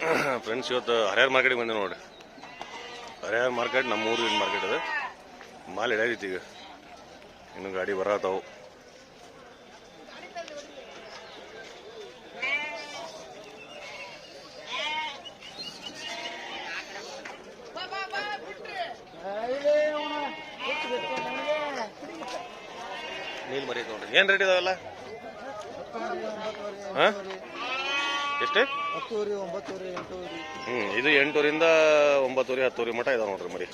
Friends ಇವತ್ತು ಹರಿಹರ ಮಾರ್ಕೆಟಿಗೆ ಬಂದೆ ನೋಡಿ ಹರಿಹರ ಮಾರ್ಕೆಟ್ ನಮ್ಮ ಊರಿನ ಮಾರ್ಕೆಟ್ ಅದು. ಮಾಲ್ ಇಡೈತಿ ಈಗ. ಇನ್ನು ಗಾಡಿ ಬರತ್ತಾವು ನೀಲ್ ಮರಿ ನೋಡ್ರಿ ಏನು ರೇಟ್ ಇದಾವಲ್ಲ? ಹಾಂ? ಇದು ಎಂಟೂರಿಂದ ಒಂಬತ್ತೂರಿ ಹತ್ತೂರಿ ಮಠ ಇದಾವೆ ನೋಡ್ರಿ ಮರಿ.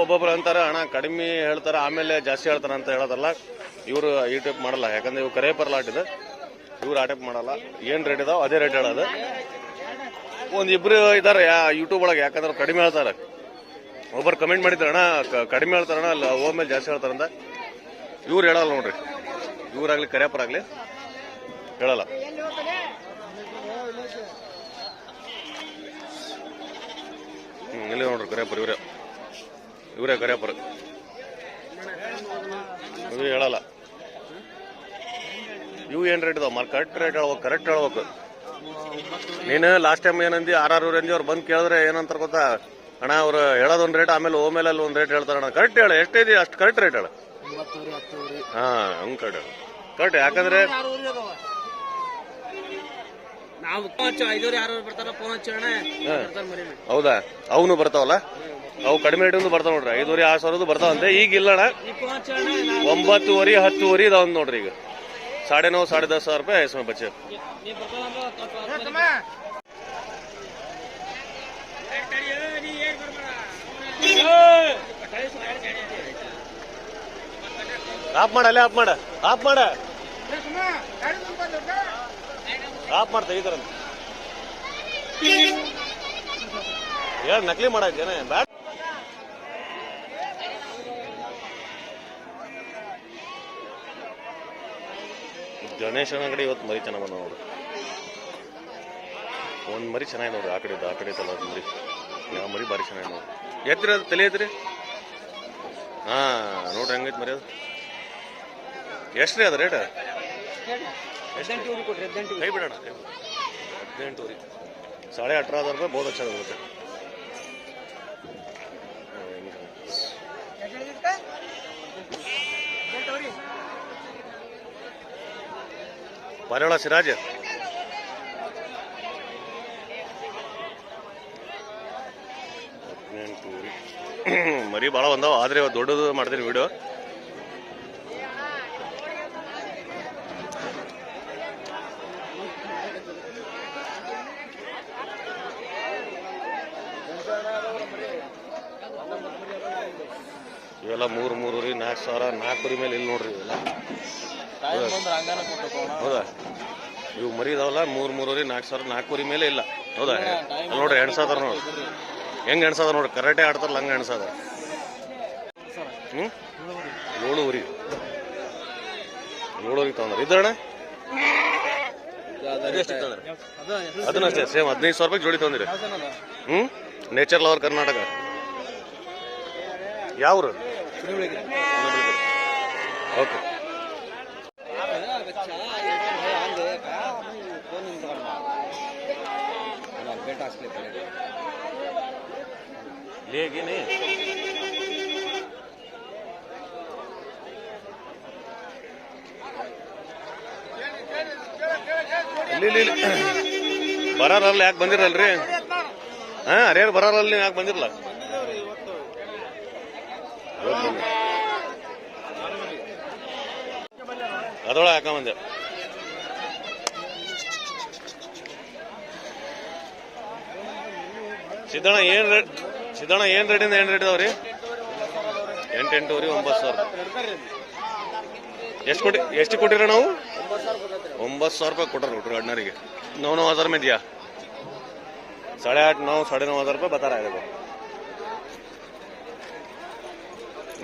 ಒಬ್ಬೊಬ್ರು ಅಂತಾರೆ ಹಣ ಕಡಿಮೆ ಹೇಳ್ತಾರೆ, ಆಮೇಲೆ ಜಾಸ್ತಿ ಹೇಳ್ತಾರೆ ಅಂತ ಹೇಳೋದಲ್ಲ. ಇವರು ಈ ಟೈಪ್ ಮಾಡಲ್ಲ. ಯಾಕಂದ್ರೆ ಇವ್ರು ಕರೆ ಪರ್ಲಾಟ್ ಇದೆ. ಇವ್ರು ಆ ಟೈಪ್ ಮಾಡಲ್ಲ. ಏನು ರೇಟ್ ಇದಾವೆ? ಅದೇ ರೇಟ್ ಹೇಳೋದು. ಒಂದು ಇಬ್ರು ಇದ್ದಾರೆ ಯೂಟ್ಯೂಬ್ ಒಳಗೆ. ಯಾಕಂದ್ರೆ ಕಡಿಮೆ ಹೇಳ್ತಾರೆ. ಒಬ್ಬರು ಕಮೆಂಟ್ ಮಾಡಿದ್ರೆ, ಅಣ್ಣ ಕಡಿಮೆ ಹೇಳ್ತಾರಣ್ಣ ಅಲ್ಲಿ ಹೋದ ಮೇಲೆ ಜಾಸ್ತಿ ಹೇಳ್ತಾರಂತ ಇವ್ರು ಹೇಳಲ್ಲ ನೋಡ್ರಿ. ಇವ್ರಾಗ್ಲಿ ಕರೆಯಪ್ಪರಾಗ್ಲಿ ಹೇಳಲ್ಲ ಹ್ಞೂ ಇಲ್ಲಿ ನೋಡ್ರಿ ಕರಿಯಪ್ಪರು ಇವರೇ. ಇವರೇ ಕರಿಯಪ್ಪರು ಇವ್ರು ಹೇಳಲ್ಲ. ಇವು ಏನ್ ರೇಟ್ ಇದಾವ? ಮಾರ್ ಕರೆಕ್ಟ್ ರೇಟ್ ಹೇಳ್ಬೇಕು ಕರೆಕ್ಟ್ ಹೇಳ್ಬೇಕು. ನೀನು ಲಾಸ್ಟ್ ಟೈಮ್ ಏನಂದಿ ಆರ್ ಆರ್ ರೇಂಜ್ ಅವ್ರು ಬಂದು ಕೇಳಿದ್ರೆ ಏನಂತಾರೆ ಗೊತ್ತಾ? ಅಣ್ಣ ಅವ್ರು ಹೇಳೋದೊಂದು ರೇಟ್ ಆಮೇಲೆ ಓ ಮೇಲೆ ಅಲ್ಲಿ ಒಂದು ರೇಟ್ ಹೇಳ್ತಾರೆ ಅಣ್ಣ. ಕರೆಕ್ಟ್ ಹೇಳ ಎಷ್ಟಿದೆ ಅಷ್ಟು ಕರೆಕ್ಟ್ ರೇಟ್ ಹೇಳ. ಹಾಂ ಹಂಗೆ ಹಾ ಹಂಗ್ ಕರೆಕ್ಟ್ ಕರೆಕ್ಟ್ ಯಾಕಂದ್ರೆ ಹೌದಾ? ಅವನು ಬರ್ತಾವಲ್ಲ? ಅವು ಕಡಿಮೆ ರೇಟಿಂದು ಬರ್ತಾವ ನೋಡ್ರಿ. ಐದುವರೆ ಆರು ಸಾವಿರದ್ದು ಬರ್ತಾವಂತೆ. ಈಗ ಇಲ್ಲಣ್ಣ. ಒಂಬತ್ತುವರೆ ಹತ್ತುವರೆ ಇದಾವಂತ ನೋಡ್ರಿ ಈಗ. ಸಾಡೆ ನೌ ಸಾಡೆ ದಸ್ ಸಾವಿರ ರೂಪಾಯಿ ಐಸ್ಮೆ ಬಚ್ಚ ಆಫ್ ಮಾಡ ಅಲ್ಲೇ ಆಫ್ ಮಾಡ. ಆಫ್ ಮಾಡ. ಆಫ್ ಮಾಡಿ ತೆಗಿತಾರಂತ ಏನ್ ನಕಲಿ ಮಾಡಾಯ್ತೇನೆ? ಬ್ಯಾಟ್ ಗಣೇಶನ ಅಂಗಡಿ ಇವತ್ತು ಮರಿ ಚೆನ್ನಾಗ ಬಂದ ನೋಡು. ಒಂದ್ ಮರಿ ಚೆನ್ನಾಗಿ ನೋಡ್ರಿ ಆ ಕಡೆ ಆ ಕಡೆ ತಲ ಮರಿ. ಯಾವ ಮರಿ ಭಾರಿ ಚೆನ್ನಾಗಿ ನೋಡ್ರಿ ಎತ್ತಿರಿ ಅದು? ತಲೆ ಐತ್ರಿ ಹಾ, ನೋಡ್ರಿ ಹೆಂಗೈತೆ ಮರಿ ಅದು ಎಷ್ಟ್ರಿ ಅದು ರೇಟ್? ಹದಿನೆಂಟು ಕೊಡ್ರಿ ಹದಿನೆಂಟು ಕೈ ಸಾಡೆ ಅಠರ ಹଜାର ರೂಪಾಯಿ ಹೋಗುತ್ತೆ ಪಾರಿವಾಳ ಸಿರಾಜ್. ಮರಿ ಭಾಳ ಬಂದಾವ, ಆದ್ರೆ ದೊಡ್ಡದು ಮಾಡ್ತೀನಿ ವಿಡಿಯೋ ಇವೆಲ್ಲ ಮೂರು ಮೂರು ರೀ ನಾಲ್ಕು ಸಾವಿರ ನಾಲ್ಕು ರೀ ಮೇಲೆ ಇಲ್ಲಿ ನೋಡ್ರಿ ಇವೆಲ್ಲ. ಹೌದಾ? ಇವು ಮರಿ ಇದಾವಲ್ಲ ಮೂರು ಮೂರು ರೀ ನಾಲ್ಕು ಸಾವಿರ ನಾಲ್ಕು ಕುರಿ ಮೇಲೆ ಇಲ್ಲ. ಹೌದಾ? ನೋಡ್ರಿ ಎಣ್ಸಾದಾರ ನೋಡಿ ಹೆಂಗ್ ಎಣ್ಸಾದಾರ ನೋಡ್ರಿ? ಕರಾಟೆ ಆಡ್ತಾರಲ್ಲ ಹಂಗೆ ಎಣ್ಸಾದಾರ ಹ್ಞೂ ಏಳುವರಿ. ಏಳುವರೆಗೆ ತಗೊಂಡ್ರಿ. ಇದ್ದಣ್ಣ ಅದನ್ನ ಅಷ್ಟೇ ಅದನ್ನಷ್ಟೇ ಸೇಮ್ ಹದಿನೈದು ಸಾವಿರ ರೂಪಾಯಿ ಜೋಡಿ ತಂದಿರಿ ಹ್ಮ್? Nature lover Karnataka ಯಾವ್ರು? ಓಕೆ ಹೇಗೇನೆ ಇಲ್ಲಿ ಇಲ್ಲಿ ಇಲ್ಲಿ. ಬರಾರಲ್ಲ ಯಾಕೆ ಬಂದಿರಲ್ರಿ ಹಾ ಅರ್ಯಾರು ಬರಾರಲ್ಲಿ ಯಾಕೆ ಬಂದಿರಲ್ಲ ಅದೊಳಗೆ ಹಾಕೊಂಬಂದೆ ಸಿದ್ದಣ್ಣ, ಏನು ರೇಟ್ ಸಿದ್ದಣ್ಣ, ಏನು ರೇಟಿಂದ ಏನು ರೇಟ್ ಇದಾವ್ರಿ? ಎಂಟೆಂಟೂರಿ ಒಂಬತ್ತು ಸಾವಿರ. ಎಷ್ಟು ಕೊಟ್ಟಿ ಎಷ್ಟು ಕೊಟ್ಟಿರ ನಾವು? ಒಂಬತ್ತು ಸಾವಿರ ರೂಪಾಯಿ ಕೊಟ್ಟರು ಕೊಟ್ಟರು ಅಣ್ಣರಿಗೆ. ನೌ ನೌ ಹಜಾರ ಮೇ ಸಾಡೆ ಆಟ್ ನೌ ಸಾಡೆ ನೌ ಹಜಾರ ರೂಪಾಯಿ ಬತ್ತಾರ ಆಗಬೇಕು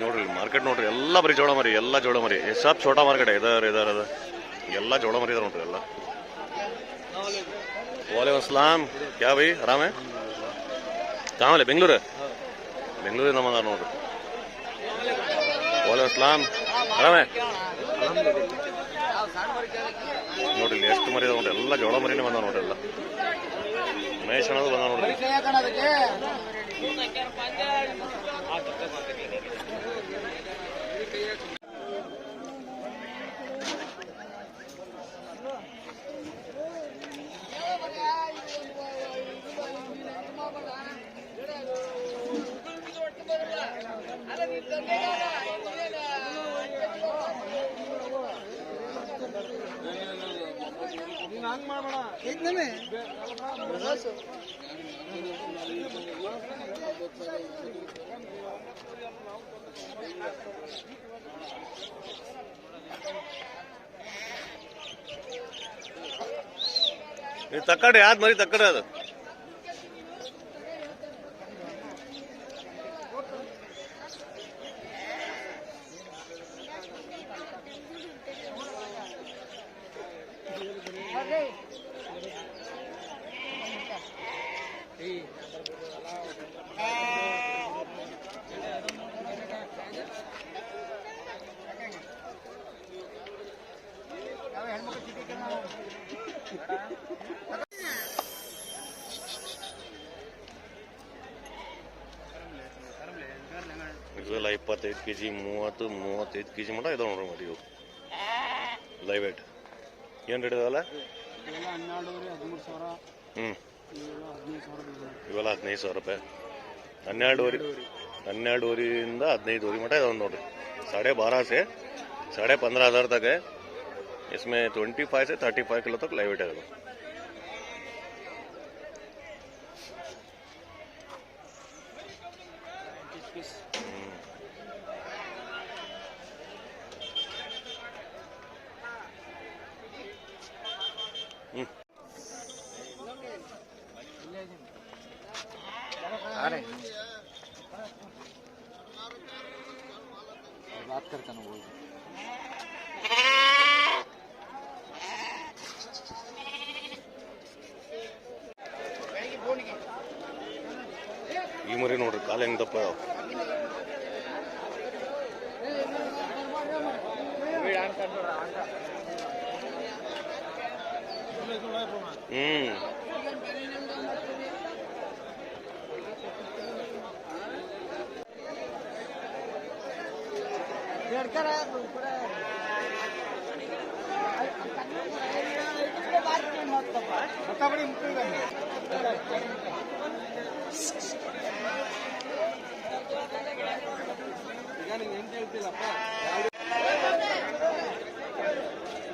ನೋಡ್ರಿ ಮಾರ್ಕೆಟ್ ನೋಡ್ರಿ, ಎಲ್ಲ ಬರೀ ಜೋಳ ಮರಿ, ಎಲ್ಲ ಜೋಳ ಮರಿ. ಸಬ್ ಛೋಟ ಮಾರ್ಕೆಟ್ ಇದಾರೆ ಇದಾರೆ ಅದ ಎಲ್ಲ ಜೋಳ ಮರಿ ಇದಾರೆ ನೋಡ್ರಿ, ಎಲ್ಲ. ಓಲೆ ಅಸ್ಲಾಮ್ ಕ್ಯಾ ಬೈ ಆರಾಮೇ? ಕಾಮಲೆ, ಬೆಂಗಳೂರು? ಬೆಂಗಳೂರಿನ ಬಂದಾರ ನೋಡ್ರಿ. ವಾಲೇಕುಮ್ ಅಸ್ಲಾಮ್ ಆರಾಮೇ? ನೋಡ್ರಿ ಎಷ್ಟು ಮರಿ ನೋಡ್ರಿ, ಎಲ್ಲ ಜೋಳ ಮರಿನೇ ಬಂದಾವ ನೋಡ್ರಿ, ಎಲ್ಲ. ಮಹೇಶ್ ಅನ್ನೋದು ಬಂದಾವ ನೋಡ್ರಿ. ನೀವು ತಕ್ಕಡಿ ಯಾವ್ದು ಮರಿ ತಕ್ಕಡಿ ಅದು ಇವೆಲ್ಲ ಇಪ್ಪತ್ತೈದು ಕೆ ಜಿ ಮೂವತ್ತು ಮೂವತ್ತೈದು ಕೆ ಜಿ ಮಟ ಇದಾವೆ ನೋಡ್ರಿ ಮರಿ ಇವು ಲೈವ್ ವೇಟ್ ಏನು ರೇಟ್ ಇದಾವಲ್ಲ ಹನ್ನೆರಡುವರೆ ಹದಿಮೂರು ಸಾವಿರ ಹ್ಞೂ ಹದಿನೈದು ಸಾವಿರ ಇವೆಲ್ಲ ಹದಿನೈದು ಸಾವಿರ ರೂಪಾಯಿ ಹನ್ನೆರಡುವರೆ ಹನ್ನೆರಡುವರೆಯಿಂದ ಹದಿನೈದುವರೆ ಮಟ ಇದಾವೆ ನೋಡ್ರಿ साढ़े बारह से साढ़े पंद्रह हज़ार तक है इसमें ट्वेंटी फाइव से थर्टी फाइव किलो तक लाइव वेट है பார்க்கறதுக்கான ஓய்வு ಈ ಮರಿ ನೋಡ್ರಿ ಕಾಲ ಹೆಂಗ್ ದಪ್ಪ ಹ್ಮ್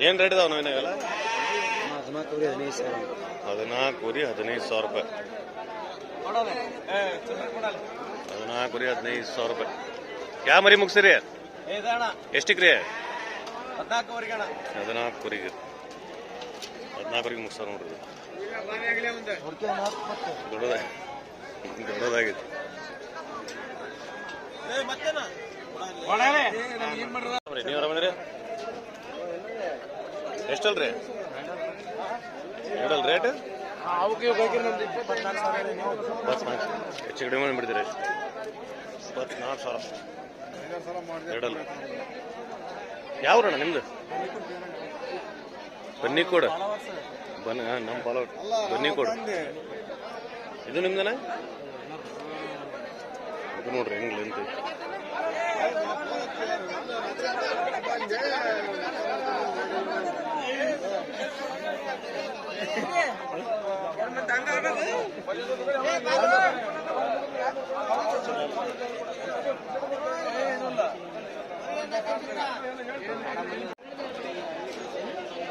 ಏನ್ ರೇಟ್ ಇದಾವ ನಾವಿನಾಗೆಲ್ಲ ಹದಿನಾಲ್ಕುವರೆ ಹದಿನೈದು ಸಾವಿರ. ಹದಿನಾಲ್ಕುವರೆ ಹದಿನೈದು ಸಾವಿರ ರೂಪಾಯಿ. ಹದಿನಾಲ್ಕುವರೆ ಹದಿನೈದು ಸಾವಿರ ರೂಪಾಯಿ. ಯಾ ಮರಿ ಮುಗಿಸಿರಿ? ಎಷ್ಟಿಗೆ ರೀ ಹದಿನಾಲ್ಕುವರೆಗೆ ಅಣ್ಣ. ಹದಿನಾಲ್ಕುವರೆಗೆ. ಹದಿನಾಲ್ಕುವರೆಗೆ ಮುಗಿಸ್ತಾರ ನೋಡ್ರಿ. ದೊಡ್ಡದ ದೊಡ್ಡದಾಗಿದೆ ನೀವು ಆರಾಮದ್ರಿ ಎಷ್ಟಲ್ರಿ? ಎರಡಲ್ ರೇಟ್? ಹೆಚ್ಚು ಕಡಿಮೆ ಮಾಡಿಬಿಡ್ತೀರಿ. ಇಪ್ಪತ್ನಾಲ್ಕು ಸಾವಿರ. ಎರಡಲ್ ಯಾವ್ರಣ್ಣ ನಿಮ್ದು? ಬನ್ನಿ ಕೊಡ ಬನ್ನಿ ನಮ್ಮ ಫಾಲೋ ಬನ್ನಿ ಕೊಡ ಇದು ನಿಮ್ದನ ಇದು ನೋಡ್ರಿ, ಹೆಂಗ್ ಲೆಂತ್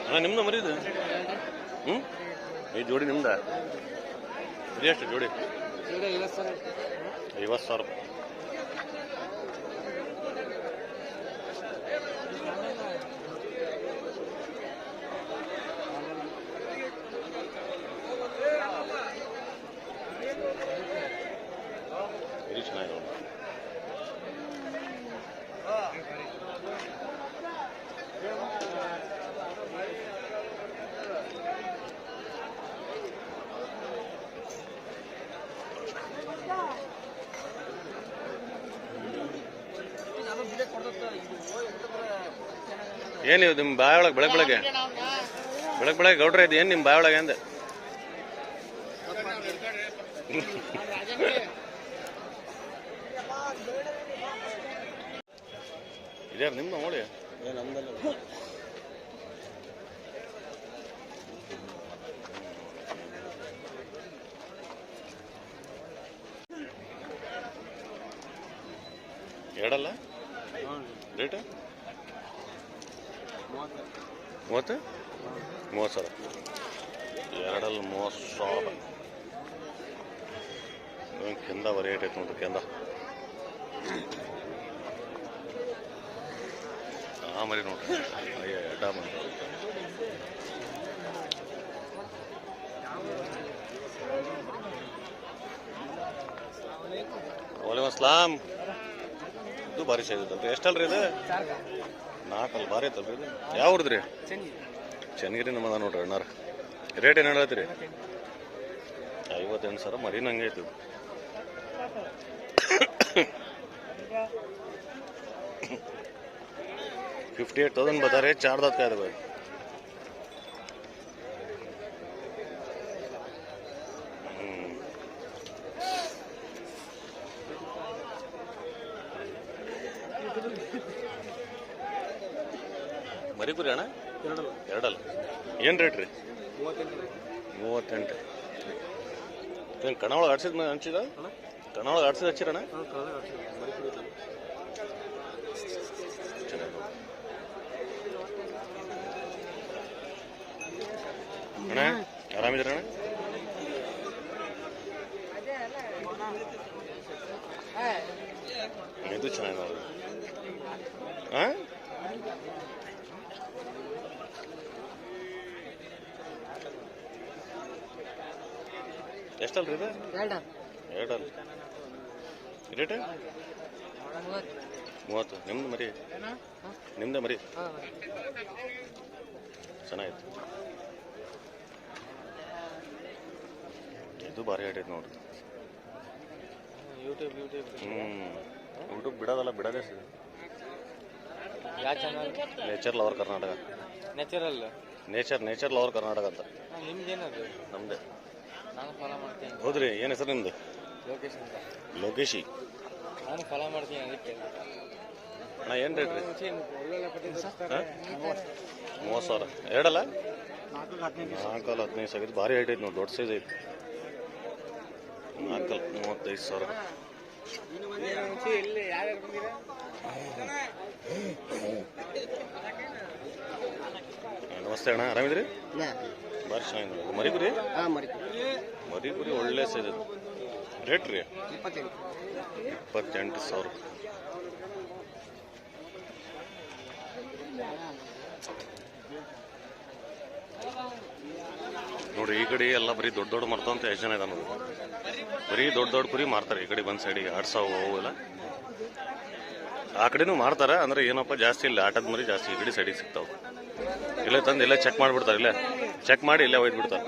ಅಣ್ಣ ನಿಮ್ದು ಮರಿದು ಹ್ಮ್? ಈ ಜೋಡಿ ನಿಮ್ದ? ಇದು ಎಷ್ಟು ಜೋಡಿ? ಐವತ್ತು ಸಾವಿರ ರೂಪಾಯಿ ಇದು ಚೆನ್ನಾಗಿದೆ ನೋಡಿ. ಏನಿವು ನಿಮ್ಮ ಬಾಯೊಳಗೆ ಬೆಳಗ್ಗೆ ಬೆಳಗ್ಗೆ? ಬೆಳಗ್ಗೆ ಬೆಳಗ್ಗೆ ಗೌಡ್ರ ಇದು ಏನು ನಿಮ್ಮ ಬಾಯೊಳಗೆ ಅಂದೆ? ಇದ್ಯಾರು ನಿಮ್ಮ ನೋಡಿ ಎರಡಲ್ಲ? ರೇಟ್ ಮೂವತ್ತು? ಮೂವತ್ತು ಸಾವಿರ. ಎರಡಲ್ಲಿ ಮೂವತ್ತು ಸಾವಿರ. ಕೆಂದ ರೇಟ್ ಐತೆ ನೋಡ್ರಿ, ಕೆಂದ. ಆ ಮರಿ ನೋಡ್ರಿ. ಅಯ್ಯ, ಎಡ್ಡ ಮರಿ. ವಾಲೇಕುಮ್ ಅಸ್ಲಾಂ ಇದು ಭಾರಿ ಸೈಜ್ ಐತಲ್ರಿ ಎಷ್ಟಲ್ರಿ ಇದು? ನಾಲ್ಕಲ್ಲಿ, ಭಾರಿ ಐತಲ್ರಿ ಇದು. ಹುಡ್ದ್ರಿ ಚೆನ್ನಗಿರಿ ನಮ್ಮದ ನೋಡ್ರಿ ಅಣ್ಣಾರ. ರೇಟ್ ಏನು ಹೇಳತ್ತೀರಿ? ಐವತ್ತೆಂಟು ಸಾವಿರ ಮರಿ ನಂಗೆ ಐತಿ ಫಿಫ್ಟಿ ಏಟ್ ತೌಸಂಡ್ ಬರ್ತಾರೆ ಚಾರ್ಜ್ ಕಾಯ್ದೆ ಬಾಯ್. ಆಡ್ಸಿದ ಹಂಚಿದ ಕನ್ನಡ ಆಡ್ಸಿದ ಹಚ್ಚಿರಣ ಅಣ್ಣ ಆರಾಮಿದ್ದೀರ ಅಣ್ಣ ಇದು ಚೆನ್ನಾಗಿ ನೋಡಿ ಹಾಂ ಎಷ್ಟಲ್ರಿ ಇದು? ಎರಡಲ್ಲ. ರೇಟ್ ಮೂವತ್ತು. ನಿಮ್ದು ಮರಿ? ನಿಮ್ದೇ ಮರಿ? ಚೆನ್ನಾಗಿತ್ತು. ಇದು ಭಾರಿ ಐಟೈತೆ ನೋಡ್ರಿ. ಯೂಟ್ಯೂಬ್ ಯೂಟ್ಯೂಬ್ ಹ್ಞೂ ಯೂಟ್ಯೂಬ್ ಬಿಡೋದಲ್ಲ ಬಿಡೋದೇ ಸರಿ. ಯಾವ channel nature lover Karnataka. Natural nature nature lover Karnataka ಅಂತ. ನಿಮ್ದೇನದು? ನಮ್ದೇ. ನಾನು ಫಾಲೋ ಮಾಡ್ತೀನಿ. ಹೌದ್ರಿ ಏನು ಹೆಸರು ನಿಮ್ದು? ಲೋಕೇಶ್ ಅಂತ. ಲೋಕೇಶಿ. ನಾನು ಫಾಲೋ ಮಾಡ್ತೀನಿ ಅದಕ್ಕೆ. ಅಣ್ಣ ಏನು ರೇಟ್ ರೀ? ಒಳ್ಳೊಳ್ಳೆ ಮೂವತ್ತು ಸಾವಿರ. ಎರಡಲ್ಲ? ನಾಲ್ಕಲ್ಲ ಹದಿನೈದು ಸಾವಿರ. ಭಾರಿ ಹೈಟ್ ಐತೆ ನೋಡಿ ದೊಡ್ಡ ಸೈಜ್ ಐತಿ. ನಾಲ್ಕಲ್ಲ ಮೂವತ್ತೈದು ಸಾವಿರ. ನಮಸ್ತೆ ಅಣ್ಣ ಆರಾಮಿದ್ರಿ? ಭಾರಿ ಚೆನ್ನಾಗಿದೆ ಮರಿ ಕುರಿ ಹಾಂ ಮರಿ ಮರಿ ಒಳ್ಳೆ ಸೈಜ್ ಅದು. ರೇಟ್ ರೀ? ಇಪ್ಪತ್ತೆಂಟು. ಇಪ್ಪತ್ತೆಂಟು ಸಾವಿರ. ನೋಡ್ರಿ ಈ ಕಡೆ ಎಲ್ಲ ಬರೀ ದೊಡ್ಡ ದೊಡ್ಡ ಮರ್ತಂತ ಎಷ್ಟು ಜನ ಇದಾನ ಬರೀ ದೊಡ್ಡ ದೊಡ್ಡ ಕುರಿ ಮಾರ್ತಾರೆ ಈ ಕಡೆ ಬಂದ್ ಸೈಡಿಗೆ ಆಡ್ ಸಾವು ಅವು ಎಲ್ಲ. ಆ ಕಡೆನೂ ಮಾರ್ತಾರೆ ಅಂದ್ರೆ ಏನಪ್ಪ ಜಾಸ್ತಿ ಇಲ್ಲ. ಆಟದ ಮರಿ ಜಾಸ್ತಿ ಈ ಕಡೆ ಸೈಡಿಗೆ ಸಿಗ್ತಾವ. ಇಲ್ಲೇ ತಂದು ಇಲ್ಲೇ ಚೆಕ್ ಮಾಡಿಬಿಡ್ತಾರೆ ಇಲ್ಲೇ. ಚೆಕ್ ಮಾಡಿ ಇಲ್ಲೇ ಒಯ್ದು ಬಿಡ್ತಾರೆ.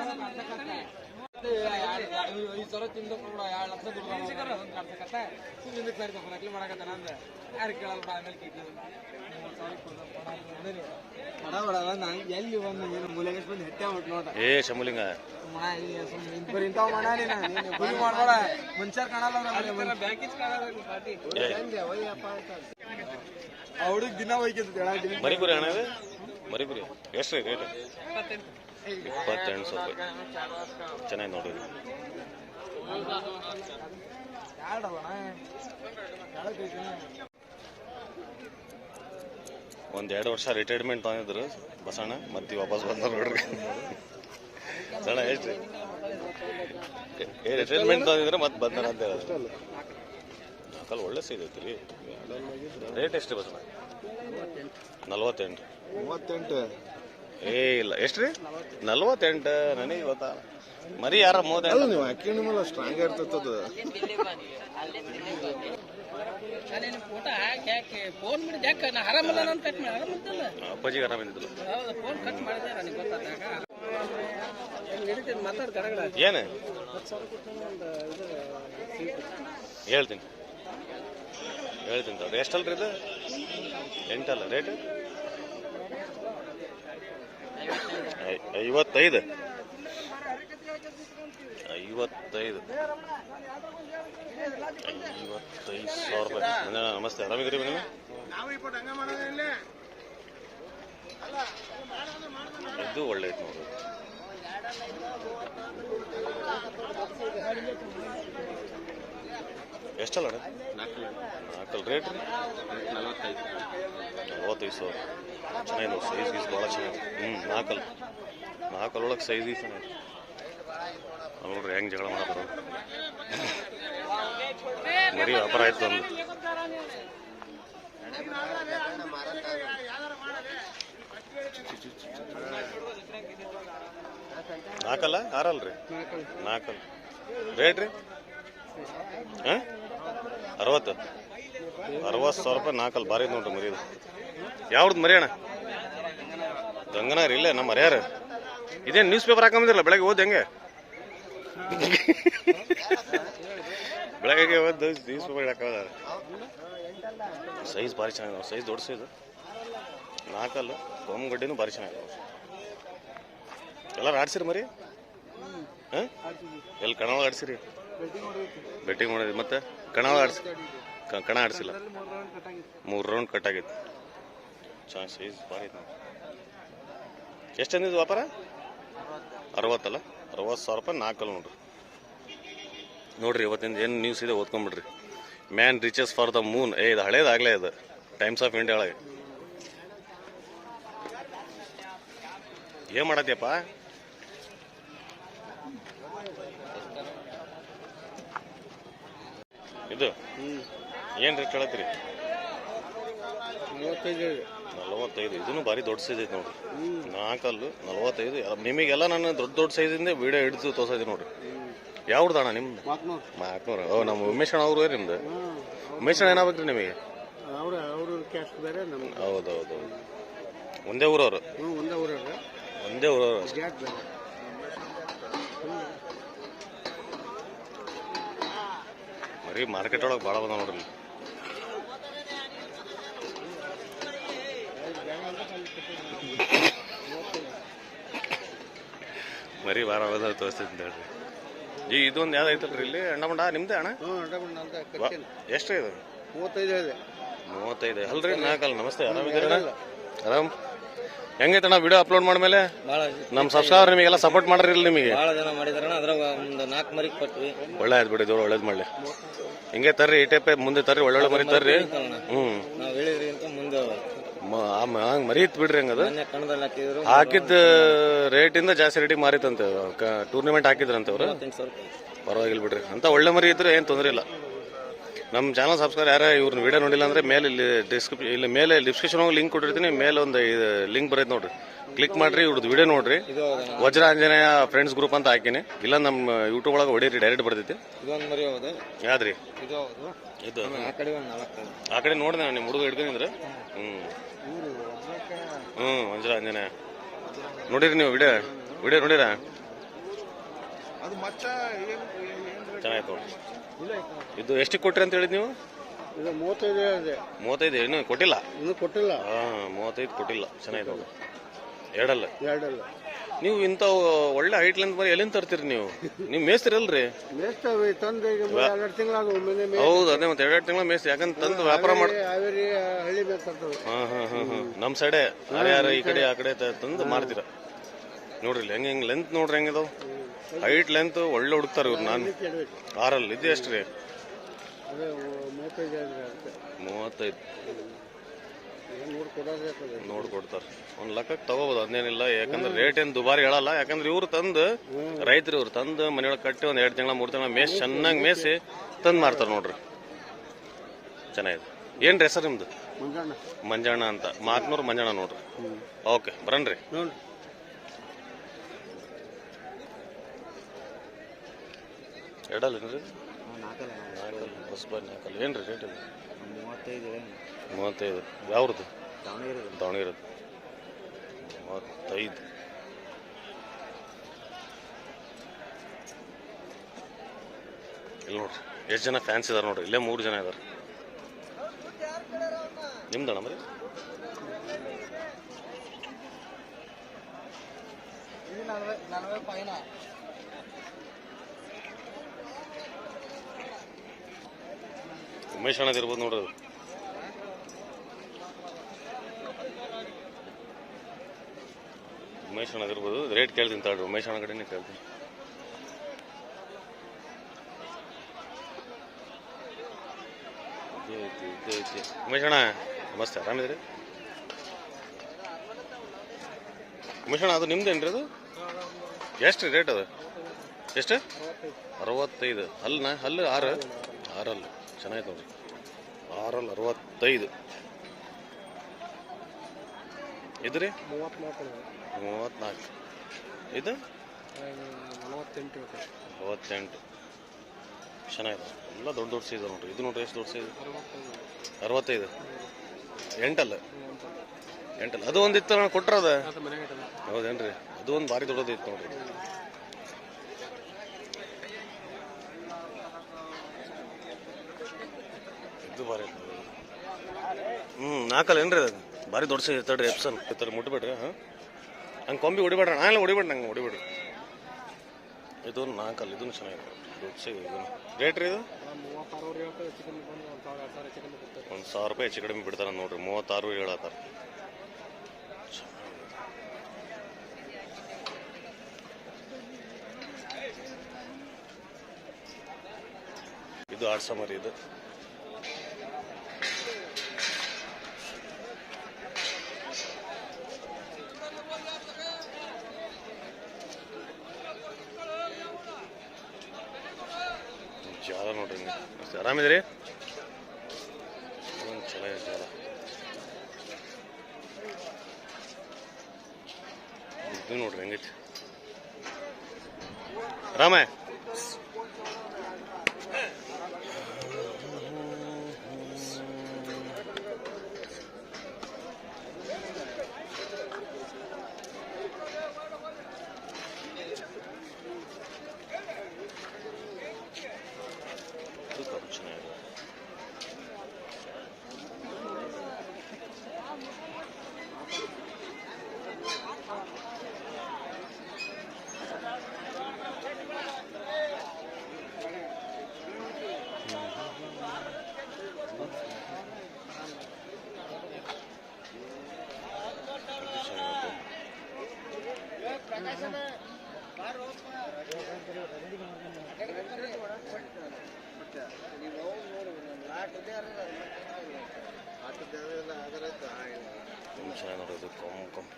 ಏ ಶಮುಲಿಂಗ. ಹುಡುಗ ದಿನ ಹೋಯ್ಕಿದ್ದು ಮರಿ ಕುರಿ ಅಣ್ಣ ಕುರಿ ಎಷ್ಟು ರೀ ರೇಟ್ ಇಪ್ಪತ್ತೆಂಟು ಸಾವಿರ ರೂಪಾಯಿ ಚೆನ್ನಾಗಿ ನೋಡ್ರಿ ಒಂದ್ ಎರಡು ವರ್ಷ ರಿಟೈರ್ಮೆಂಟ್ ತಗೊಂಡಿದ್ರು ಬಸಣ್ಣ, ಮತ್ತೆ ವಾಪಸ್ ಬಂದ ನೋಡ್ರಿ. ಸಣ್ಣ ಎಷ್ಟು? ರಿಟೈರ್ಮೆಂಟ್ ತಗೊಂಡಿದ್ರೆ ಮತ್ತೆ ಬಂದನ ಅಂತ ಹೇಳಿದ್ರು ನಾಲ್ಕಲ್ಲಿ ಒಳ್ಳೆ ಸಿಗೈತಿ ರೀ ರೇಟ್ ಎಷ್ಟು ಬಸ್ ನಲ್ವತ್ತೆಂಟು. ಮೂವತ್ತೆಂಟು. ಏ ಇಲ್ಲ. ಎಷ್ಟು ರೀ ನಲ್ವತ್ತೆಂಟು. ನನಗೆ ಗೊತ್ತಾ. ಮರಿ ಯಾರ ಅಲ್ಲ ಮೂವತ್ತೆಂಟು ನೀವು ಅಕ್ಕಿ ಸ್ಟ್ರಾಂಗ್ ಇರ್ತದ ಅಪ್ಪಾಜಿಗೆ ಆರಾಮಿದ್ದಿಲ್ಲ ಏನು? ಫೋನ್ ಕಟ್ ಮಾಡಿದೆ ನನಗೆ ಗೊತ್ತಾದಾಗ ಹೆಂಗೆ ನಡೀತದೆ ಮಾತಾಡ್ ಕಡಗಡ ಏನು ಹೇಳ್ತೀನಿ ಹೇಳ್ತೀನಿ ತಗೊಳ್ರಿ ಎಷ್ಟಲ್ರಿ ಇದು? ಎಂಟಲ್ಲ ರೇಟ್ ಐವತ್ತೈದು. ಐವತ್ತೈದು. ಐವತ್ತೈದು ಸಾವಿರ ರೂಪಾಯಿ. ಮಂಜಣ್ಣ ನಮಸ್ತೆ. ಆರಾಮಿದ್ರಿ ಮೇಡಮ್ ಇದು ಒಳ್ಳೆ ಐತೆ ನೋಡ್ರಿ. ಎಷ್ಟಲ್ಲ ನಾಲ್ಕಲ್ಲ. ನಾಲ್ಕಲ್ ರೇಟ್ ರೀ? ನಲವತ್ತೈದು. ನಲವತ್ತೈದು ಸಾವಿರ. ಚೆನ್ನಾಗಿದೆ ಸೈಜ್ ಗೀಸ್ ಭಾಳ ಚೆನ್ನಾಗಿದೆ. ಹ್ಞೂ ನಾಲ್ಕಲ್ ನಾಲ್ಕಲ್ ಒಳಗೆ ಸೈಜ್ ಗೀಸ್ ಚೆನ್ನಾಗಿದೆ. ನೋಡ್ರಿ ಹೆಂಗೆ ಜಗಳ ಮಾಡ್ತಾರೆ ಮರಿ ವ್ಯಾಪಾರ ಆಯ್ತು ಒಂದು ನಾಲ್ಕಲ್ಲ ಆರಲ್ಲ ರೀ ನಾಲ್ಕಲ್ ರೇಟ್ ರೀ? ಹಾಂ ಅರವತ್ತು? ಅರವತ್ತು ಸಾವಿರ ರೂಪಾಯಿ ನಾಲ್ಕಲ್ಲಿ ಐತೆ ನೋಡ್ರಿ ಮರಿ ಯಾವ್ದು ಮರಿ ಅಣ್ಣ? ಗಂಗನಗರ ಇಲ್ಲೇ ನಮ್ಮ ಮರ್ಯಾರ ಇದೇನು ನ್ಯೂಸ್ ಪೇಪರ್ ಹಾಕೊಂಬಂದಿರಲ್ಲ, ಬೆಳಗ್ಗೆ ಓದ್ ಹೆಂಗೆ? ಬೆಳಗ್ಗೆ ಓದ್ ನ್ಯೂಸ್ ಪೇಪರ್ ಹಾಕೋದ ಸೈಜ್ ಭಾರಿ ಚೆನ್ನಾಗಿದೆ ಸೈಜ್ ದೊಡ್ಡ ಸೈಜ್ ನಾಲ್ಕಲ್ಲು ಕೊಂಬಗಡ್ಡಿನೂ ಭಾರಿ ಚೆನ್ನಾಗಿದೆ. ಎಲ್ಲರೂ ಆಡ್ಸಿರಿ ಮರಿ? ಹಾಂ? ಎಲ್ಲಿ ಕಣ ಒಳಗೆ ಆಡ್ಸಿರಿ? ಬೆಟ್ಟಿಂಗ್ ಮಾಡಿದ್ವಿ. ಮತ್ತೆ ಕಣ ಆಡ್ಸ ಕಣ ಆಡಿಸಿಲ್ಲ. ಮೂರು ರೌಂಡ್ ಕಟ್ ಆಗಿತ್ತು. ಚಾನ್ಸ್ ಈಸ್ ಭಾರಿ ಎಷ್ಟು ಅಂದಿದ್ದು ವ್ಯಾಪಾರ? ಅರವತ್ತಲ್ಲ ಅರವತ್ತು ಸಾವಿರ ರೂಪಾಯಿ ನಾಲ್ಕಲ್ಲ ನೋಡ್ರಿ. ನೋಡ್ರಿ, ಇವತ್ತಿಂದ ಏನು ನ್ಯೂಸ್ ಇದೆ ಓದ್ಕೊಂಬಿಡ್ರಿ. Man reaches for the moon ಏ, ಇದು ಹಳೇದಾಗಲೇ ಇದು. ಟೈಮ್ಸ್ ಆಫ್ ಇಂಡಿಯಾ ಒಳಗೆ. ಏನು ಮಾಡತ್ತೀಯಪ್ಪ? ಇದು? ಏನು ರೇಟ್ ಹೇಳತ್ತೀರಿ ನಲವತ್ತೈದು. ಇದನ್ನು ಭಾರಿ ದೊಡ್ಡ ಸೈಜ್ ಐತೆ ನೋಡ್ರಿ. ನಾಲ್ಕಲ್ಲು ನಲವತ್ತೈದು. ನಿಮಗೆಲ್ಲ ನಾನು ದೊಡ್ಡ ದೊಡ್ಡ ಸೈಜಿಂದ ವಿಡಿಯೋ ಹಿಡಿದು ತೋರ್ಸೈತಿ ನೋಡ್ರಿ. ಯಾವ್ದು ಅಣ್ಣ ನಿಮ್ದು? ನಾಲ್ಕುನೂರು ಓ ನಮ್ಮ ಉಮೇಶ್ ಅಣ್ಣ ಅವರು ನಿಮ್ದು? ಉಮೇಶ್ ಅಣ್ಣ ಏನಾಗ್ಬೇಕ್ರಿ ನಿಮಗೆ? ಅವ್ರ ಅವ್ರ ಕ್ಯಾಸ್ಟ್ ಬೇರೆ ನಮ್ಗೆ ಹೌದೌದು. ಒಂದೇ ಊರವರು? ಒಂದೇ ಊರವ್ರು. ಒಂದೇ ಊರವರು ಬೇರೆ ಮರಿ ಮಾರ್ಕೆಟ್ ಒಳಗೆ ಭಾಳ ಬಂದ ನೋಡ್ರಿ. ಬರೀ ಮರಿ ಭಾಳ ಬಂದ ತೋರಿಸ್ತಿದ್ದೆ ಹೇಳ್ರಿ. ಈ ಇದೊಂದು ಯಾವ್ದು ಐತಲ್ರಿ ಇಲ್ಲಿ? ಅಣ್ಣ ನಿಮ್ದೇ ಅಣ್ಣ? ಎಷ್ಟು ಇದು? ಮೂವತ್ತೈದು ಇದೆ. ಮೂವತ್ತೈದು. ಅಲ್ರಿ ನಾಲ್ಕಲ್ಲ ನಮಸ್ತೆ. ಆರಾಮಿದ್ದೀರಣ್ಣ ಆರಾಮ್? ಹೆಂಗೈತಣ್ಣ ವಿಡಿಯೋ ಅಪ್ಲೋಡ್ ಮಾಡ್ಮೇಲೆ? ನಮ್ಮ ಸಬ್ಸ್ಕ್ರೈಬರ್ ನಿಮಗೆಲ್ಲ ಸಪೋರ್ಟ್ ಮಾಡ್ರಿ ನಿಮಗೆ? ಭಾಳ ಜನ ಮಾಡಿದಾರಣ ಅದ್ರಾಗ ಒಂದು ನಾಲ್ಕು ಮರಿಗೆ ಕೊಟ್ವಿ. ಒಳ್ಳೆ ಆಯ್ತು ಬಿಡಿ ದೇವ್ರು ಒಳ್ಳೇದು ಮಾಡಲಿ. ಹಿಂಗೆ ತರ್ರಿ ಈ ಟೈಪ್ ಮುಂದೆ ತರ್ರಿ ಒಳ್ಳೊಳ್ಳೆ ಮರಿ ತರ್ರಿ. ಹ್ಮ್. ನಾವು ಹೇಳಿದ್ರಿ ಅಂತ ಮುಂದೆ ಹಂಗೆ ಮರಿ ಇತ್ತು ಬಿಡ್ರಿ ಹಂಗದು. ಕಣದಲ್ಲಿ ಹಾಕಿದ್ರು ಹಾಕಿದ ರೇಟಿಂದ ಜಾಸ್ತಿ ರೇಟಿಗೆ ಮಾರಿತಂತೆ ಟೂರ್ನಮೆಂಟ್ ಹಾಕಿದ್ರಂತೆ ಅವರು. ಪರವಾಗಿಲ್ಲ ಬಿಡ್ರಿ. ಅಂತ ಒಳ್ಳೆ ಮರಿ ಇದ್ರೆ ಏನು ತೊಂದರೆ ಇಲ್ಲ. ನಮ್ಮ ಚಾನಲ್ ಸಬ್ಸ್ಕ್ರೈಬ್ ಯಾರೇ ಇವ್ರನ್ನ ವಿಡಿಯೋ ನೋಡಿಲ್ಲ ಅಂದ್ರೆ ಮೇಲೆ ಇಲ್ಲಿ ಡಿಸ್ಕ್ರಿಪ್ ಇಲ್ಲಿ ಮೇಲೆ ಡಿಸ್ಕ್ರಿಪ್ಷನ್ ಹೋಗಿ ಲಿಂಕ್ ಕೊಟ್ಟಿರ್ತೀನಿ. ಮೇಲೆ ಒಂದು ಲಿಂಕ್ ಬರೈತೆ ನೋಡ್ರಿ. ಕ್ಲಿಕ್ ಮಾಡಿರಿ ಇವ್ರದ್ದು ವಿಡಿಯೋ ನೋಡ್ರಿ. ಇದು. ವಜ್ರ ಆಂಜನೇಯ ಫ್ರೆಂಡ್ಸ್ ಗ್ರೂಪ್ ಅಂತ ಹಾಕಿನಿ. ಇಲ್ಲ ನಮ್ಮ ಯೂಟ್ಯೂಬ್ ಒಳಗೆ ಹೊಡೀರಿ ಡೈರೆಕ್ಟ್ ಬರ್ತೈತಿ. ಯಾವ್ದ್ರಿ ಇದು. ಆ ಕಡೆ ನೋಡಿದೆ ನಾನು ನಿಮ್ಮ ಹುಡುಗ ಹಿಡ್ಕೊಂಡಿದ್ರೆ. ಹ್ಞೂ ಹ್ಞೂ ವಜ್ರ ಆಂಜನೇಯ ನೋಡಿರಿ ನೀವು ವಿಡಿಯೋ ವಿಡಿಯೋ ನೋಡಿರಾ? ಚೆನ್ನಾಗಿತ್ತು ನೋಡಿ ಇದು ಎಷ್ಟು ಕೊಟ್ರಿ ಅಂತ ಹೇಳಿದ್ ನೀವು? ಇದು ಮೂವತ್ತೈದು ಇದೆ. ಮೂವತ್ತೈದು ಇನ್ನೂ ಕೊಟ್ಟಿಲ್ಲ? ಇನ್ನೂ ಕೊಟ್ಟಿಲ್ಲ. ಹಾಂ ಮೂವತ್ತೈದು ಕೊಟ್ಟಿಲ್ಲ. ಚೆನ್ನಾಗಿದೆ ಅದು. ಎರಡಲ್ಲ. ಎರಡಲ್ಲ. ನೀವು ಇಂತ ಒಳ್ಳೆ ಹೈಟ್ ಲೆಂತ್ ಬರೀ ಎಲ್ಲಿಂದ ತರ್ತೀರಿ ನೀವು? ನೀವು ಮೇಸ್ತ್ರಿ ಅಲ್ರಿ? ತಂದು ಈಗ ಎರಡು ತಿಂಗಳಾಗ ಒಮ್ಮೆ ಮೇ ಹೌದು ಅದೇ ಮತ್ತೆ ಎರಡೆರಡು ತಿಂಗಳ ಮೇಸ್ತ್ರಿ. ಯಾಕಂದ್ರೆ ತಂದು ವ್ಯಾಪಾರ ಮಾಡಿ ಹಾವೇರಿ ಹಳ್ಳಿ ಮೇಲೆ ಹಾಂ ಹಾಂ ಹಾಂ ಹಾಂ. ನಮ್ಮ ಸೈಡೆ ಯಾರ್ಯಾರ ಈ ಕಡೆ ಆ ಕಡೆ ತ- ತಂದು ಮಾರ್ತೀರ. ನೋಡ್ರಿ ಹೆಂಗೆ ಹೆಂಗೆ ಲೆಂತ್ ನೋಡ್ರಿ ಹೆಂಗಿದಾವ ಹೈಟ್ ಲೆಂತ್ ಒಳ್ಳೆ ಹುಡುಕ್ತಾರೆ ಇವ್ರು ನಾನು. ಆರಲ್ಲಿ ಇದು ಎಷ್ಟು ರೀ? ಮೂವತ್ತೈದು. ನೋಡಿ ಕೊಡ್ತಾರೆ ಒಂದು ಲೆಕ್ಕಕ್ಕೆ ತಗೋಬೋದು ಅದೇನಿಲ್ಲ ಯಾಕಂದ್ರೆ ರೇಟ್ ಏನು ದುಬಾರಿ ಹೇಳಲ್ಲ. ಯಾಕಂದ್ರೆ ಇವ್ರು ತಂದು ರೈತರು ಇವ್ರು ತಂದು ಮನೆಯೊಳಗೆ ಕಟ್ಟಿ ಒಂದು ಎರಡು ತಿಂಗಳ ಮೂರು ತಿಂಗಳ ಮೇಸ್ ಚೆನ್ನಾಗಿ ಮೇಸಿ ತಂದು ಮಾರ್ತಾರೆ ನೋಡ್ರಿ. ಚೆನ್ನಾಗಿದೆ. ಏನು ರೀ ಹೆಸರು ನಿಮ್ದು? ಮಂಜಣ್ಣ. ಅಂತ. ಮಾತ್ನೂರು ಮಂಜಣ್ಣ ನೋಡ್ರಿ. ಓಕೆ ಬರನ್ರಿ ಎರಡಲ್ಲ ಏನ್ರಿ? ನಾಲ್ಕಲ್ಲ. ಹೊಸಬಾರಿ ನಾಲ್ಕಲ್ಲ. ಏನು ರೀ ರೇಟ್ ಮೂವತ್ತೈದು ದಾವಣಗೆರೆ ದಾವಣಗೆರೆ ಮೂವತ್ತೈದು. ಇಲ್ಲಿ ನೋಡ್ರಿ ಎಷ್ಟು ಜನ ಫ್ಯಾನ್ಸ್ ಇದಾರೆ ನೋಡ್ರಿ? ಇಲ್ಲೇ ಮೂರು ಜನ ಇದಾರೆ. ನಿಮ್ದಣ್ಣ ಮರಿ? ನಲ್ವೈ ನಲ್ವೈ ಪೈನ ಉಮೇಶ್ ಅಣ್ಣದ ಇರ್ಬೋದು ನೋಡ್ರಿ ಉಮೇಶ್ ಅಣ್ಣದ ಇರ್ಬೋದು. ರೇಟ್ ಕೇಳ್ತೀನಿ ತಾಳ್ರಿ ಉಮೇಶ್ ಅಣ್ಣ ಕಡೆನೇ ಕೇಳ್ತೀನಿ. ಉಮೇಶ್ ಅಣ್ಣ, ನಮಸ್ತೆ. ಆರಾಮಿದ್ರಿ ಉಮೇಶ್ ಅಣ್ಣ, ಅದು ನಿಮ್ದೇನ್ರಿ ಅದು? ಎಷ್ಟು ರೇಟ್ ಅದು? ಎಷ್ಟು? ಅರವತ್ತೈದು. ಅಲ್ಲನ ಹಲ್ಲು, ಆರು? ಆರಲ್ಲ. ಚೆನ್ನಾಯ್ತು ನೋಡ್ರಿ ಆರಲ್ಲಿ ಅರವತ್ತೈದು. ಇದು ರೀ ಮೂವತ್ತ್ನಾಲ್ಕು ಮೂವತ್ತ್ನಾಲ್ಕು ಇದು? ನಲವತ್ತೆಂಟು ಅರವತ್ತೆಂಟು ಚೆನ್ನಾಗಿದೆ. ಎಲ್ಲ ದೊಡ್ಡ ದೊಡ್ಡ ಸೈಜ್ ನೋಡ್ರಿ. ಇದು ನೋಡ್ರಿ ಎಷ್ಟು ದೊಡ್ಡ ಸೈಜ್ ಅರವತ್ತೈದು. ಎಂಟಲ್ಲ? ಎಂಟಲ್ಲ. ಅದು ಒಂದಿತ್ತು ನಾನು ಕೊಟ್ರದ ಹೌದೇನ್ರಿ? ಅದು ಒಂದು ಭಾರಿ ದೊಡ್ಡದಿತ್ತು ನೋಡ್ರಿ. ಭಾರಿ ಐತೆ ನೋಡ್ರಿ. ಹ್ಮ್ ರೀ ಅದು? ಭಾರಿ ದೊಡ್ಡ ಸೈಜ್ ಎಪ್ಸನ್. ಮುಟ್ಬೇಡ್ರಿ, ಹಾಂ? ಹಂಗೆ ಕೊಂಬಿ ಹೊಡಿಬೇಡ್ರಿ ನಾನೆಲ್ಲ ಹೊಡಿಬೇಡ್ರಿ, ನಂಗೆ ಹೊಡಿಬೇಡ್ರಿ. ಇದು ನಾಲ್ಕಲ್ಲ ಇದನ್ನು ಚೆನ್ನಾಗಿದೆ. ದೊಡ್ಡ ರೇಟ್ ರೀ ಇದು? ಒಂದು ಸಾವಿರ ರೂಪಾಯಿ ಹೆಚ್ಚು ಕಡಿಮೆ ಬಿಡ್ತಾರ ನೋಡ್ರಿ, ಮೂವತ್ತಾರು ಹೇಳತ್ತಾರ. ಇದು ಆಡ್ಸ ಮರಿ ಇದು ಜಾಲ ನೋಡ್ರಿ ಹಿಂಗೆ ಮಸ್ತ್ ಆರಾಮಿದ್ರಿ? ಒಂದು ಚೆನ್ನಾಗಿದೆ ಇದು ನೋಡ್ರಿ ಹೆಂಗೈತಿ ಇದು ಕರು ಚೆನ್ನಾಗಿದೆ ಇದು ಚೆನ್ನಾಗಿದೆ. ತುಂಬ ಚೆನ್ನಾಗಿ ನೋಡೋದು ಕೊಮ್ ಕೊಮ್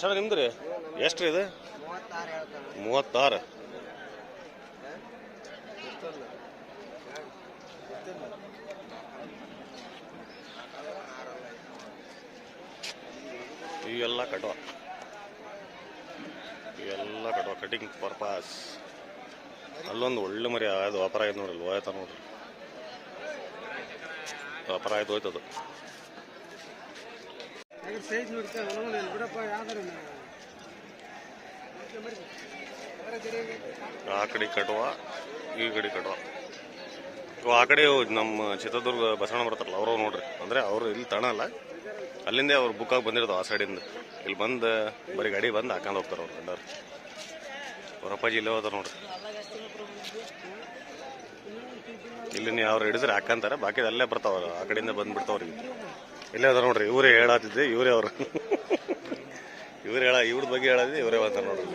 ವರ್ಷ ನಿಮ್ದು ರೀ ಎಷ್ಟು ರೀ ಇದು? ಮೂವತ್ತಾರು. ಇವೆಲ್ಲ ಕಟ್ವ. ಇವೆಲ್ಲ ಕಟ್ವ. ಕಟಿಂಗ್ ಪರ್ಪಾಸ್ ಅಲ್ಲೊಂದು ಒಳ್ಳೆ ಮರಿ ಅದು ವ್ಯಾಪಾರ ಆಯ್ತು ನೋಡ್ರಿ ಹೋಯ್ತ ನೋಡ್ರಿ. ವ್ಯಾಪಾರ ಆಯ್ತು ಹೋಯ್ತದು. ಸೈಜ್ ನೋಡ್ತಾ ಬಿಡಪ್ಪ ಆ ಕಡೆ ಕಟ್ವ ಈ ಕಡೆ ಇವು ಆ ಕಡೆ ನಮ್ಮ ಚಿತ್ರದುರ್ಗ ಬಸವಣ್ಣ ಬರ್ತಾರಲ್ಲ, ಅವರು ನೋಡ್ರಿ. ಅಂದ್ರೆ ಅವರು ಇಲ್ಲಿ ತಣ ಅಲ್ಲ, ಅಲ್ಲಿಂದೇ ಅವ್ರು ಬುಕ್ಕಾಗಿ ಬಂದಿರ್ತಾವ ಆ ಸೈಡಿಂದ ಇಲ್ಲಿ ಬಂದು, ಬರೀ ಗಾಡಿ ಬಂದು ಹಾಕೊಂಡು ಹೋಗ್ತಾರೆ ಅವ್ರು ಗಂಡವ್ರು. ಅವ್ರ ಅಪ್ಪಾಜಿ ಇಲ್ಲೇ ಹೋದಾರ ನೋಡ್ರಿ. ಇಲ್ಲಿ ನೀವು ಅವ್ರು ಹಿಡಿದ್ರೆ ಹಾಕಂತಾರೆ, ಬಾಕಿ ಅಲ್ಲೇ ಬರ್ತಾವ ಅವ್ರು. ಆ ಕಡೆಯಿಂದ ಬಂದ್ಬಿಡ್ತಾವ್ರಿಗೆ ಇಲ್ಲೇ ಅದಾರ ನೋಡ್ರಿ, ಇವರೇ ಹೇಳತ್ತಿದ್ದೆ ಇವರೇ ಅವ್ರು. ಇವ್ರು ಹೇಳ, ಇವ್ರ ಬಗ್ಗೆ ಹೇಳತ್ತಿದ್ದೆ ಇವರೇ ಹೇಳ್ತಾರೆ ನೋಡ್ರಿ.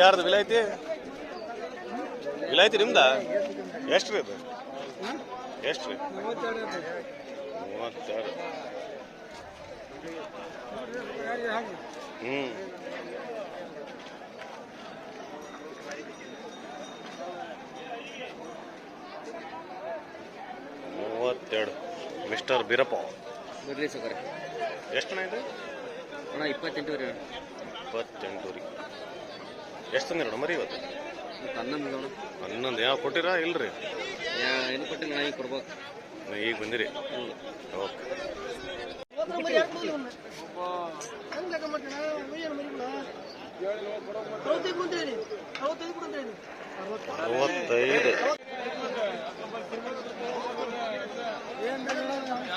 ಯಾರ್ದು ಬಿಲ ಐತಿ ನಿಮ್ದ? ಎಷ್ಟು ರೀ ಅದು? ಎಷ್ಟು ರೀ ಹ್ಮ್. ಹ್ಞೂ ಮೂವತ್ತೆರಡು ಮಿಸ್ಟರ್ ಬೀರಪ್ಪ. ಬರಲಿ ಸರ್ ಎಷ್ಟು ಜನ ಇದೆ? ಅಣ್ಣ ಇಪ್ಪತ್ತೆಂಟು ರೀ. ಇಪ್ಪತ್ತೆಂಟು ರೀ. ಎಷ್ಟು ತಂದಿರೋಣ ಮರಿ ಇವತ್ತು? ಹನ್ನೊಂದು ಹನ್ನೊಂದು. ಯಾವ ಕೊಟ್ಟಿರಾ ಇಲ್ರಿ? ಏನು ಕೊಟ್ಟಿಲ್ಲ ಈಗ ಕೊಡ್ಬೇಕು. ಈಗ ಬಂದಿರಿ. ಓಕೆ. ಅರವತ್ತೈದು.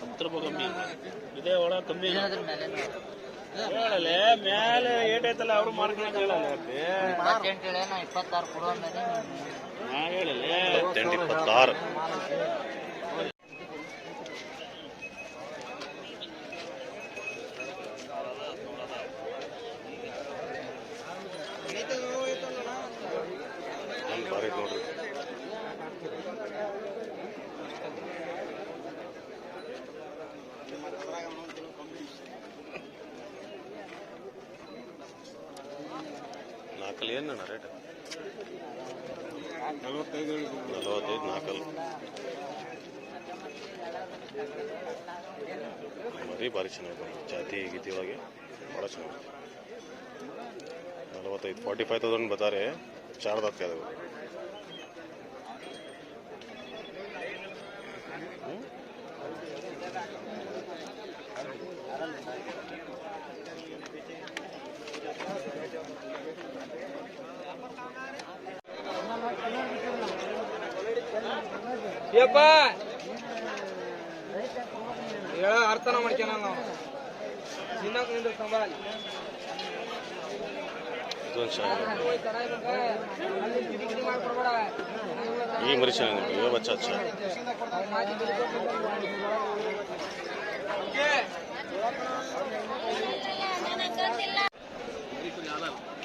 ಹತ್ತು ರೂಪಾಯಿ ಕಮ್ಮಿ ಇದೇ ಒಳ ಕಮ್ಮಿ ಹೇಳಲೆ ಮೇಲೆ ಏಟೈತಲ್ಲ ಅವರು ಮಾರ್ಕೊಂಡು ಹೇಳಲ್ಲ ಇಪ್ಪತ್ತೆಂಟು ಹೇಳೇನ ಇಪ್ಪತ್ತಾರು ಕೊಡುವ ಮೇಲೆ. ನಾ ಹೇಳಲೆ. ಇಪ್ಪತ್ತಾರು ಒಂದ್ ಬಾರಿ ಐತ್ ನೋಡ್ರಿ ನಾಲ್ಕಲ್ಲಿ ಏನು ರೇಟ್ ನಲವತ್ತೈದು ನಲವತ್ತೈದು, ನಾಲ್ಕಲ್ಲಿ. ಮರಿ ಭಾರಿ ಚೆನ್ನಾಗಿ ಜಾತಿ ಗೀತಿ ಒಳಗೆ ಭಾಳ ಚೆನ್ನಾಗಿ ನಲವತ್ತೈದು ಫಾರ್ಟಿ ಫೈವ್ ತೌಸಂಡ್ ಬರ್ತಾರೆ. ಚಾರ್ಜ್ ಆಗ್ತಾ ಅದು ಯಪ್ಪ. ಹೇಳ ಅರ್ಥನ ಮಾಡ್ಕ್ಯಾನ ನಾವು. ತಿನ್ನಕ್ ನಿಂದ್ರ ಸಂಬಾಲ್. ಈ ಚೆನ್ನಾಗಿದೆ ಬಚ್ಚ ಅಚ್ಚ.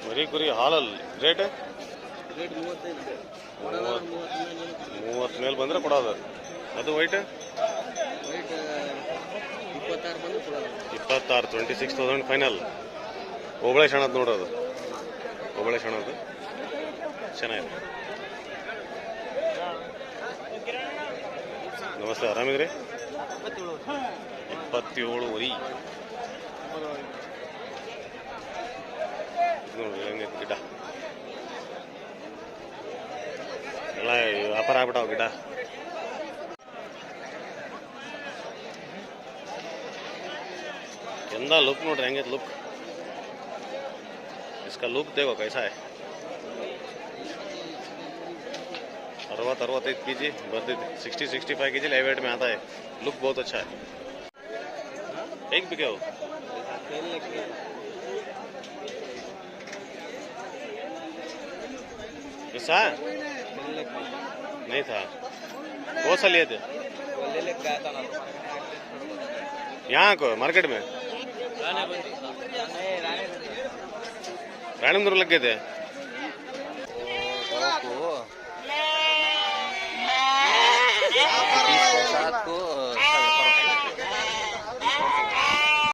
ಮರಿ ಕುರಿ ಹಾಲಲ್ಲಿ ರೇಟ್? ರೇಟ್ ಮೂವತ್ತೈದು ಮೂವತ್ತು ಮೇಲೆ ಬಂದರೆ ಕೊಡೋದು. ಅದು ವೈಟ್ ಇಪ್ಪತ್ತಾರು ಟ್ವೆಂಟಿ ಸಿಕ್ಸ್ ತೌಸಂಡ್ ಫೈನಲ್ ಹೋಬಳೆ ಶಣದ್ ನೋಡೋದು ಹೋಬಳೆ ಶಣದ್ದು ಚೆನ್ನಾಗಿದೆ. ನಮಸ್ತೆ ಆರಾಮಿದ್ರಿ? ಇಪ್ಪತ್ತೇಳು ವರಿ. ನೋಡಿ ಹೆಂಗೈತೆ ಗಿಡ. परा बटाओ बेटा गंदा लुक नोट रहेंगे तो लुक इसका लुक देखो कैसा है। अरवा तरवा तेज कीजिए बर्दी सिक्सटी सिक्सटी फाइव कीजिए लाइवेट में आता है। लुक बहुत अच्छा है। एक भी क्या हो? किसा नहीं था कौन सा लिए थे यहाँ को मार्केट में रानीमंदिर लग गए थे